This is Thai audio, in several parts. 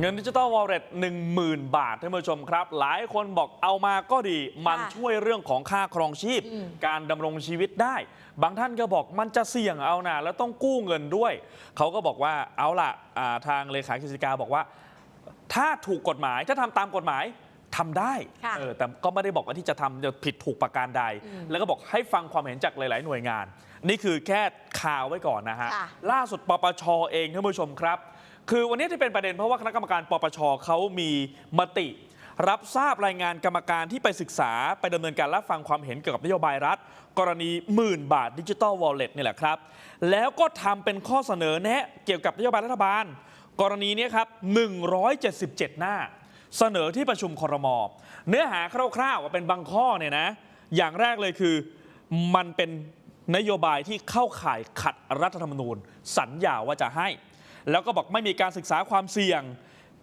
เงินดิจิตอลวอลเล็ต10,000บาทท่านผู้ชมครับ หลายคนบอกเอามาก็ดี มันค่ะช่วยเรื่องของค่าครองชีพอืมการดำรงชีวิตได้ บางท่านก็บอกมันจะเสี่ยงเอานะแล้วต้องกู้เงินด้วย เขาก็บอกว่าเอาล่ะอ่าทางเลขากิจการบอกว่า ถ้าถูกกฎหมายถ้าทำตามกฎหมายทำได้ค่ะเออแต่ก็ไม่ได้บอกว่าที่จะทำจะผิดถูกประการใดอืมแล้วก็บอกให้ฟังความเห็นจากหลาย ๆ หน่วยงาน นี่คือแค่ข่าวไว้ก่อนนะฮะ ค่ะ ล่าสุดปปชเองท่านผู้ชมครับ คือวันนี้ที่เป็นประเด็นเพราะว่าคณะกรรมการปปชเขามีมติ รับทราบรายงานกรรมการที่ไปศึกษาไปดำเนินการรับฟังความเห็นเกี่ยวกับนโยบายรัฐ กรณีหมื่นบาทดิจิ t a ลวอลเล็ตนี่แหละครับ แล้วก็ทำเป็นข้อเสนอแนะเกี่ยวกับนโยบายรัฐบาล กรณีนี้ครับ 177 หน้า เสนอที่ประชุมครม เนื้อหาคร่าวๆว่าเป็นบางข้อเนี่ยนะ อย่างแรกเลยคือมันเป็น นโยบายที่เข้าข่ายขัดรัฐธรรมนูญ สัญญาว่าจะให้ แล้วก็บอกไม่มีการศึกษาความเสี่ยง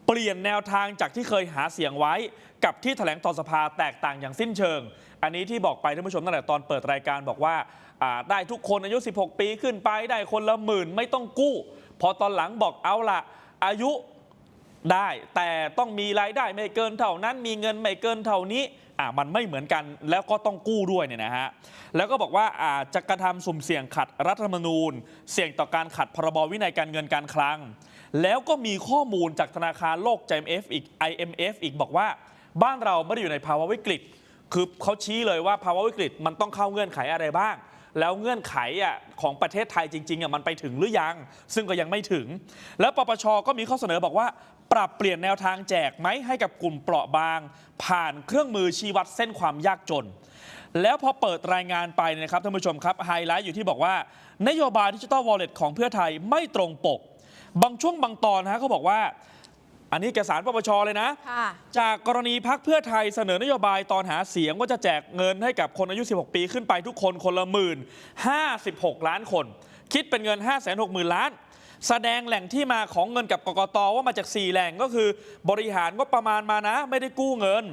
เปลี่ยนแนวทางจากที่เคยหาเสียงไว้ กับที่แถลงต่อสภาแตกต่างอย่างสิ้นเชิง อันนี้ที่บอกไปท่านผู้ชมตั้งแต่ตอนเปิดรายการบอกว่าอ่าได้ทุกคนอายุ 16 ปีขึ้นไปได้คนละหมื่นไม่ต้องกู้ พอตอนหลังบอกเอาละอายุ ได้แต่ต้องมีรายได้ไม่เกินเท่านั้นมีเงินไม่เกินเท่านี้อ่ามันไม่เหมือนกันแล้วก็ต้องกู้ด้วยเนี่ยนะฮะแล้วก็บอกว่าอาจจะกระทำสุ่มเสี่ยงขัดรัฐธรรมนูญ เสี่ยงต่อการขัดพรบวินัยการเงินการคลัง แล้วก็มีข้อมูลจากธนาคารโลก IMF อีก IMF อีกบอกว่า บ้านเราไม่ได้อยู่ในภาวะวิกฤต คือเขาชี้เลยว่าภาวะวิกฤตมันต้องเข้าเงื่อนไขอะไรบ้าง แล้วเงื่อนไขอะของประเทศไทยจริงๆอะมันไปถึงหรือยัง ซึ่งก็ยังไม่ถึง แล้วปปชก็มีข้อเสนอบอกว่า ปรับเปลี่ยนแนวทางแจกไหมให้กับกลุ่มเปราะบาง ผ่านเครื่องมือชี้วัดเส้นความยากจน แล้วพอเปิดรายงานไปนะครับท่านผู้ชมครับไฮไลท์อยู่ที่บอกว่า นโยบายดิจิ t a ลวอลเล็ตของเพื่อไทยไม่ตรงปก บางช่วงบางตอนนะฮะเขาบอกว่า อันนี้เอกสารปปชเลยนะ ค่ะจากกรณีพักเพื่อไทยเสนอนโยบายตอนหาเสียงว่าจะแจกเงินให้กับคนอายุ 16 ปีขึ้นไปทุกคนคนละหมื่น56 ล้านคน คิดเป็นเงิน 5 6 0 0 0 0 ล้าน แสดงแหล่งที่มาของเงินกับกกตว่ามาจาก 4 แหล่งก็คือบริหารก็ประมาณมานะ ไม่ได้กู้เงิน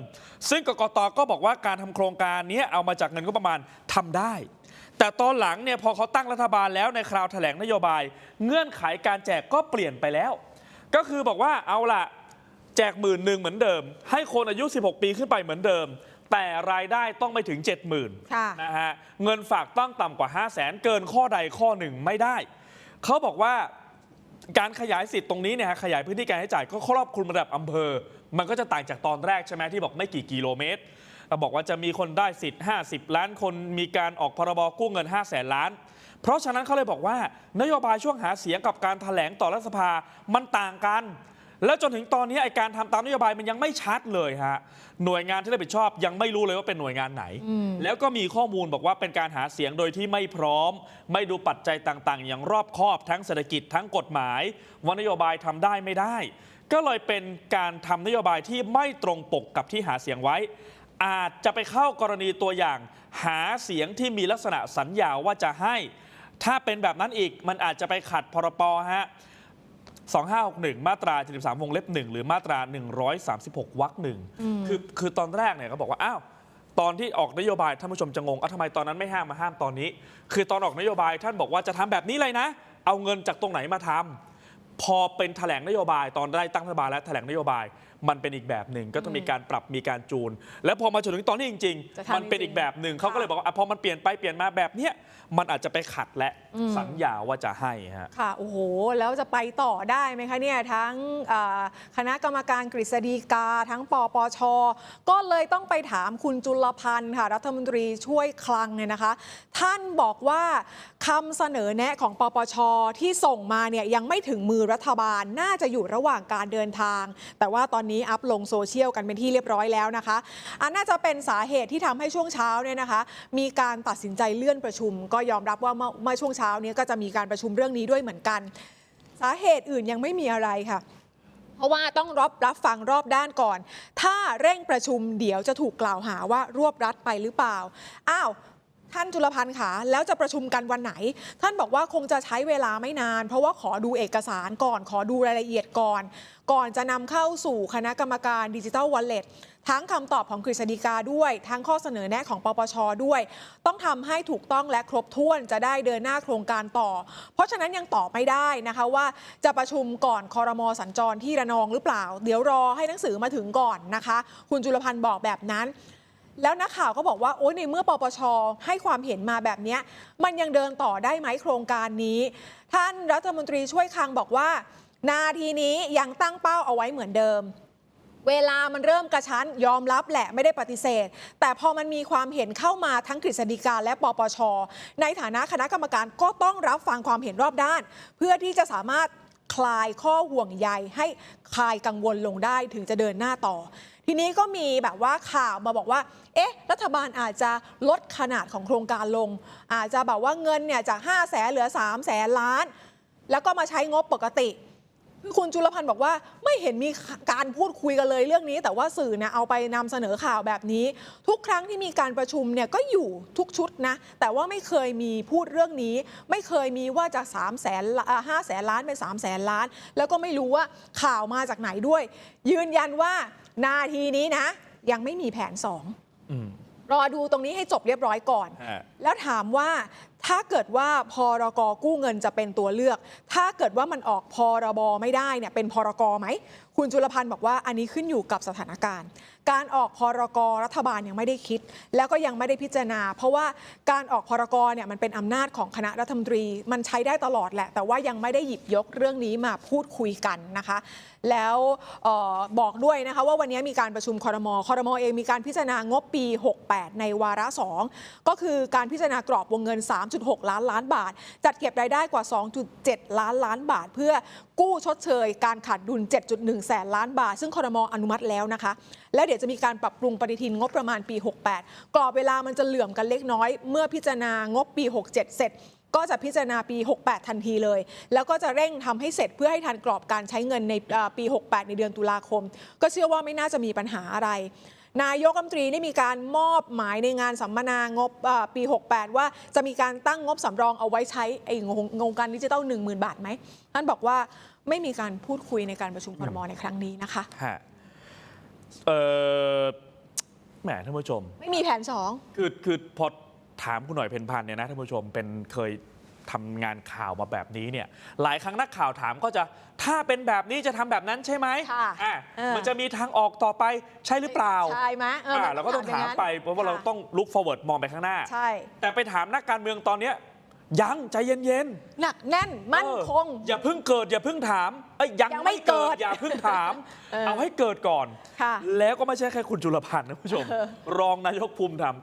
ซึ่งกกตก็บอกว่าการทำโครงการนี้เอามาจากเงินก็ประมาณทำได้ แต่ตอนหลังเนี่ยพอเขาตั้งรัฐบาลแล้วในคราวแถลงนโยบาย เงื่อนไขการแจกก็เปลี่ยนไปแล้ว ก็คือบอกว่าเอาล่ะแจกหมื่นหนึ่งเหมือนเดิม ให้คนอายุ 16 ปีขึ้นไปเหมือนเดิม แต่รายได้ต้องไม่ถึง 70,000ค่ะนะฮะเงินฝากต้องต่ำกว่า 5 0 0แสนเกินข้อใดข้อหนึ่งไม่ได้ เขาบอกว่าการขยายสิทธิ์ตรงนี้เนี่ยฮะขยายพื้นที่การใช้จ่ายก็ครอบคลุมระดับอำเภอ มันก็จะต่างจากตอนแรกใช่ไหมที่บอกไม่กี่กิโลเมตรเราบอกว่าจะมีคนได้สิทธิ์ 50 ล้านคนมีการออกพรบกู้เงิน 5 0 0แสนล้าน เพราะฉะนั้นเขาเลยบอกว่านโยบายช่วงหาเสียงกับการถแถลงต่อรัฐสภามันต่างกัน แล้วจนถึงตอนนี้ไอการทำตามนโยบายมันยังไม่ชัดเลยฮะหน่วยงานที่รับผิดชอบยังไม่รู้เลยว่าเป็นหน่วยงานไหนอืมแล้วก็มีข้อมูลบอกว่าเป็นการหาเสียงโดยที่ไม่พร้อม ไม่ดูปัจจัยต่างๆ อย่างรอบคอบทั้งเศรษฐกิจทั้งกฎหมายว่านโยบายทำได้ไม่ได้ ก็เลยเป็นการทำนโยบายที่ไม่ตรงปกกับที่หาเสียงไว้อาจจะไปเข้ากรณีตัวอย่าง หาเสียงที่มีลักษณะสัญญาว่าจะให้ ถ้าเป็นแบบนั้นอีกมันอาจจะไปขัดพรปฮะ2561 มาตรา 73 วงเล็บ 1 หรือมาตรา 136 วรรคหนึ่งอืมคือคือตอนแรกเนี่ยเขาบอกว่า อ้าว ตอนที่ออกนโยบายท่านผู้ชมจะงงอะทำไมตอนนั้นไม่ห้ามมาห้ามตอนนี้ คือตอนออกนโยบายท่านบอกว่าจะทำแบบนี้เลยนะ เอาเงินจากตรงไหนมาทำพอเป็นแถลงนโยบายตอนได้ตั้งรัฐบาลและแถลงนโยบาย มันเป็นอีกแบบหนึ่งก็ต้องมีการปรับมีการจูน แล้วพอมาจนถึงตอนนี้จริงจะๆทำมันเป็นจริงๆอีกแบบหนึ่งเขาก็เลยบอกว่าอะพอมันเปลี่ยนไปเปลี่ยนมาแบบเนี้ยมันอาจจะไปขัดและอืมสัญญาว่าจะให้ฮะค่ะโอ้โหแล้วจะไปต่อได้ไหมคะเนี่ยทั้งอ่าคณะกรรมการกฤษฎีกา ทั้งปปช ก็เลยต้องไปถามคุณจุลพันธ์ค่ะรัฐมนตรีช่วยคลังเนี่ยนะคะ ท่านบอกว่าคำเสนอแนะของปปช ที่ส่งมาเนี่ยยังไม่ถึงมือรัฐบาลน่าจะอยู่ระหว่างการเดินทาง แต่ว่าตอนนี้อัพลงโซเชียลกันเป็นที่เรียบร้อยแล้วนะคะ อันน่าจะเป็นสาเหตุที่ทำให้ช่วงเช้าเนี่ยนะคะ มีการตัดสินใจเลื่อนประชุม ก็ยอมรับว่าเมื่อเมื่อช่วงเช้านี้ก็จะมีการประชุมเรื่องนี้ด้วยเหมือนกัน สาเหตุอื่นยังไม่มีอะไรค่ะเพราะว่าต้องรับรับฟังรอบด้านก่อน ถ้าเร่งประชุมเดี๋ยวจะถูกกล่าวหาว่ารวบรัดไปหรือเปล่า อ้าว ท่านจุลพันธ์ค่ะแล้วจะประชุมกันวันไหน ท่านบอกว่าคงจะใช้เวลาไม่นาน เพราะว่าขอดูเอกสารก่อน ขอดูรายละเอียดก่อน ก่อนจะนำเข้าสู่คณะกรรมการดิจิทัลวอลเล็ตทั้งคำตอบของกฤษฎีกาด้วย ทั้งข้อเสนอแนะของปปชด้วย ต้องทำให้ถูกต้องและครบถ้วนจะได้เดินหน้าโครงการต่อ เพราะฉะนั้นยังตอบไม่ได้นะคะว่าจะประชุมก่อนคอรมอสัญจรที่ระนองหรือเปล่า เดี๋ยวรอให้หนังสือมาถึงก่อนนะคะ คุณจุลพันธ์บอกแบบนั้น แล้วนักข่าวก็บอกว่าโอ้ยในเมื่อปปชให้ความเห็นมาแบบนี้มันยังเดินต่อได้ไหมโครงการนี้ ท่านรัฐมนตรีช่วยคลังบอกว่า นาทีนี้ยังตั้งเป้าเอาไว้เหมือนเดิม เวลามันเริ่มกระชั้นยอมรับแหละไม่ได้ปฏิเสธ แต่พอมันมีความเห็นเข้ามาทั้งกฤษฎีกาและปปช ในฐานะคณะกรรมการก็ต้องรับฟังความเห็นรอบด้าน เพื่อที่จะสามารถ คลายข้อห่วงใยให้คลายกังวลลงได้ถึงจะเดินหน้าต่อ ทีนี้ก็มีแบบว่าข่าวมาบอกว่า เอ๊ะ รัฐบาลอาจจะลดขนาดของโครงการลง อาจจะแบบว่าเงินเนี่ยจาก5แสนเหลือ3แสนล้าน แล้วก็มาใช้งบปกติ คือคุณจุลพันธ์บอกว่าไม่เห็นมีการพูดคุยกันเลยเรื่องนี้ แต่ว่าสื่อเนี่ยเอาไปนำเสนอข่าวแบบนี้ ทุกครั้งที่มีการประชุมเนี่ยก็อยู่ทุกชุดนะ แต่ว่าไม่เคยมีพูดเรื่องนี้ ไม่เคยมีว่าจาก3 0 0แสนห้าแสนล้านเป็น3 0 0แสนล้าน แล้วก็ไม่รู้ว่าข่าวมาจากไหนด้วย ยืนยันว่านาทีนี้นะ ยังไม่มีแผนสองอืมรอดูตรงนี้ให้จบเรียบร้อยก่อนฮะแล้วถามว่า ถ้าเกิดว่าพรกกู้เงินจะเป็นตัวเลือก ถ้าเกิดว่ามันออกพรบไม่ได้เนี่ยเป็นพรกไหมคุณจุลพันธ์บอกว่าอันนี้ขึ้นอยู่กับสถานการณ์ การออกพรกรรัฐบาลยังไม่ได้คิด แล้วก็ยังไม่ได้พิจารณา เพราะว่าการออกพรกรเนี่ยมันเป็นอำนาจของคณะรัฐมนตรี มันใช้ได้ตลอดแหละ แต่ว่ายังไม่ได้หยิบยกเรื่องนี้มาพูดคุยกันนะคะ แล้วออบอกด้วยนะคะว่าวันนี้มีการประชุมคอรมอคอรมอเองมีการพิจารณางบปี 68 ในวาระ 2 ก็คือการพิจารณากรอบวงเงิน 3.6 ล้านล้านบาท จัดเก็บรายได้กว่า 2.7 ล้านล้านบาท เพื่อกู้ชดเชย การขาดดุล 7.1แสนล้านบาท ซึ่งคอรมออนุมัติแล้วนะคะ แล้วเดี๋ยวจะมีการปรับปรุงปฏิทินงบประมาณปี 68 กรอบเวลามันจะเหลื่อมกันเล็กน้อย เมื่อพิจารณางบปี 67 เสร็จก็จะพิจารณาปี 68 ทันทีเลย แล้วก็จะเร่งทำให้เสร็จเพื่อให้ทันกรอบการใช้เงินในปี 68 ในเดือนตุลาคม ก็เชื่อว่าไม่น่าจะมีปัญหาอะไร นายกรัฐมนตรีได้มีการมอบหมายในงานสัมมนางบปี 68 ว่าจะมีการตั้งงบสำรองเอาไว้ใช้ไอ้งงการดิจิทัล10,000 บาทไหมท่านบอกว่า ไม่มีการพูดคุยในการประชุมครมในครั้งนี้นะคะ ฮะเออแหมท่านผู้ชม ไม่มีแผนสองคือคือพอถามคุณหน่อยเพนพันธ์เนี่ยนะท่านผู้ชมเป็นเคยทำงานข่าวมาแบบนี้เนี่ย หลายครั้งนักข่าวถามก็จะถ้าเป็นแบบนี้จะทำแบบนั้นใช่ไหมค่ะอะเออ มันจะมีทางออกต่อไปใช่หรือเปล่าใช่ไหมเอออะมันเราก็ต้องถามไปเพราะว่าเราต้องลุก forward มองไปข้างหน้า ใช่ แต่ไปถามนักการเมืองตอนเนี้ย ยังใจเย็นๆหนักแน่นมั่นเออคงอย่าเพิ่งเกิดอย่าเพิ่งถามเอ้ยยังยังไม่ไม่เกิดเกิดอย่าเพิ่งถาม เออเอาให้เกิดก่อน ค่ะ แล้วก็ไม่ใช่แค่คุณจุลพันธ์นะคุณผู้ชมเออรองนายกภูมิธรรม